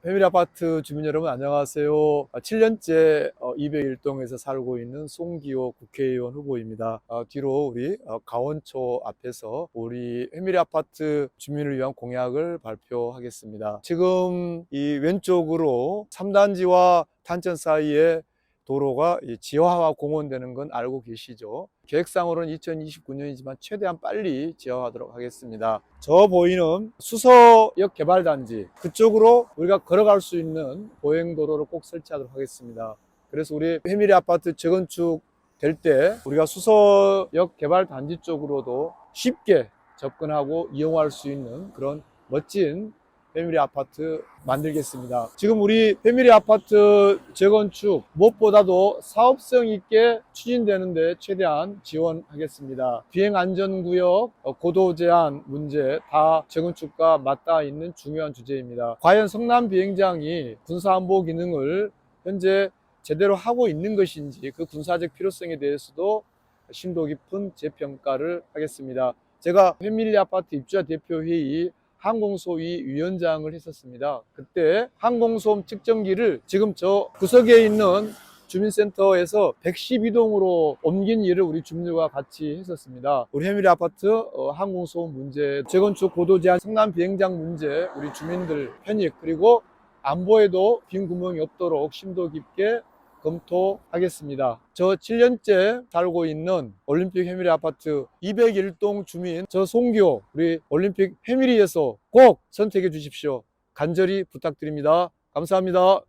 패밀리 아파트 주민 여러분 안녕하세요. 7년째 201동에서 살고 있는 송기호 국회의원 후보입니다. 어, 뒤로 우리 어, 가원초 앞에서 우리 패밀리 아파트 주민을 위한 공약을 발표하겠습니다. 지금 이 왼쪽으로 3단지와 탄천 사이에 도로가 이 지하화 공원되는 건 알고 계시죠? 계획상으로는 2029년이지만 최대한 빨리 지하화하도록 하겠습니다. 저 보이는 수서역 개발단지 그쪽으로 우리가 걸어갈 수 있는 보행도로를 꼭 설치하도록 하겠습니다. 그래서 우리 패밀리 아파트 재건축 될 때 우리가 수서역 개발단지 쪽으로도 쉽게 접근하고 이용할 수 있는 그런 멋진 패밀리 아파트 만들겠습니다. 지금 우리 패밀리 아파트 재건축 무엇보다도 사업성 있게 추진되는데 최대한 지원하겠습니다. 비행 안전구역, 어, 고도 제한 문제 다 재건축과 맞닿아 있는 중요한 주제입니다. 과연 성남 비행장이 군사안보 기능을 현재 제대로 하고 있는 것인지 그 군사적 필요성에 대해서도 심도 깊은 재평가를 하겠습니다. 제가 패밀리 아파트 입주자 대표 회의 항공소위 위원장을 했었습니다. 그때 항공소음 측정기를 지금 저 구석에 있는 주민센터에서 112동으로 옮긴 일을 우리 주민들과 같이 했었습니다. 우리 해밀리 아파트 어, 항공소음 문제, 재건축 고도 제한 성남 비행장 문제, 우리 주민들 편익 그리고 안보에도 빈 구멍이 없도록 심도 깊게 검토하겠습니다. 저 7년째 살고 있는 올림픽 해밀리 아파트 201동 주민 저 송교 우리 올림픽 해밀리에서 꼭 선택해 주십시오. 간절히 부탁드립니다. 감사합니다.